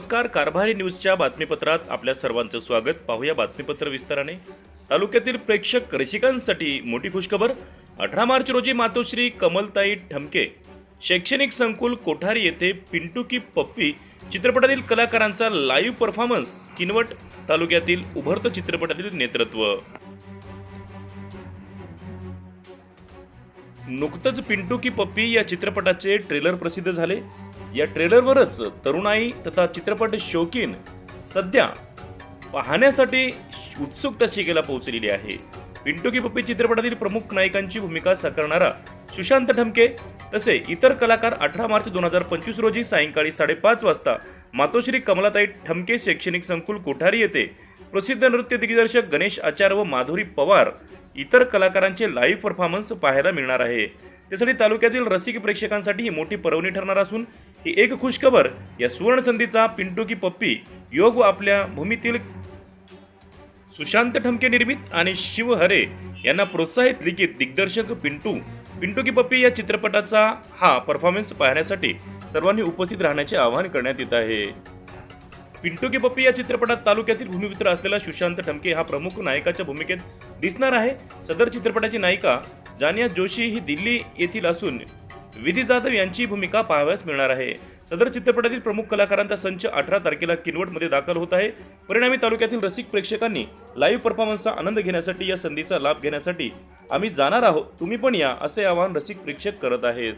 नमस्कार कारभारी न्यूजच्या बातमीपत्रात आपल्या सर्वांचं स्वागत. पाहूया बातमीपत्र विस्ताराने. तालुक्यातील प्रेक्षक रसिकांसाठी मोठी खुशखबर. अठरा मार्च रोजी मातोश्री कमलताई ठमके. शैक्षणिक संकुल कोठारी येथे पिंटू की पप्पी चित्रपटातील कलाकारांचा लाईव्ह परफॉर्मन्स किनवट तालुक्यातील उभरत चित्रपटातील नेतृत्व. नुकतंच पिंटू की पप्पी या चित्रपटाचे ट्रेलर प्रसिद्ध झाले. या ट्रेलरवरच तरुणाई तथा चित्रपट शौकीन सध्या पाहण्यासाठी उत्सुकता शिकेला पोहोचलेली आहे. पिंटू की पप्पी चित्रपटातील प्रमुख नायकांची भूमिका साकारणारा सुशांत ठमके तसे इतर कलाकार अठरा मार्च दोन हजार पंचवीस रोजी सायंकाळी साडेपाच वाजता मातोश्री कमलाताई ठमके शैक्षणिक संकुल कोठारी येथे प्रसिद्ध नृत्य दिग्दर्शक गणेश आचार्य व माधुरी पवार इतर कलाकारांचे लाईव्ह परफॉर्मन्स पाहायला मिळणार आहे. त्यासाठी तालुक्यातील रसिक प्रेक्षकांसाठी ही मोठी पर्वणी ठरणार असून ही एक खुशखबर या सुवर्ण संधीचा पिंटू की पप्पी योग व आपल्या भूमीतील सुशांत ठमके निर्मित आणि शिव हरे यांना प्रोत्साहित लिखित दिग्दर्शक पिंटू. पिंटू की पप्पी या चित्रपटाचा हा परफॉर्मन्स पाहण्यासाठी सर्वांनी उपस्थित राहण्याचे आवाहन करण्यात येत आहे. पिंटू की पप्पी या चित्रपटात तालुक्यातील भूमिपुत्र असलेला सुशांत ठमके हा प्रमुख नायकाच्या भूमिकेत दिसणार आहे. सदर चित्रपटाची नायिका जानिया जोशी ही दिल्ली येथील असून विधी जाधव यांची भूमिका पाहाव्यास मिळणार आहे. सदर चित्रपटातील प्रमुख कलाकारांचा संच अठरा तारखेला किनवटमध्ये दाखल होत आहे. परिणामी तालुक्यातील रसिक प्रेक्षकांनी लाईव्ह परफॉर्मन्सचा आनंद घेण्यासाठी या संधीचा लाभ घेण्यासाठी आम्ही जाणार आहोत. तुम्ही पण या असे आवाहन रसिक प्रेक्षक करत आहेत.